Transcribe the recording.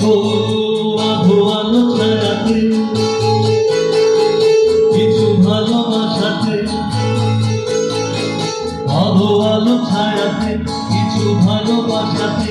ধোয়া ধোয়া লোকরাতে কিছু ভালোবাসাতে অধোয়া লোক ছায়াতে কিছু ভালোবাসাতে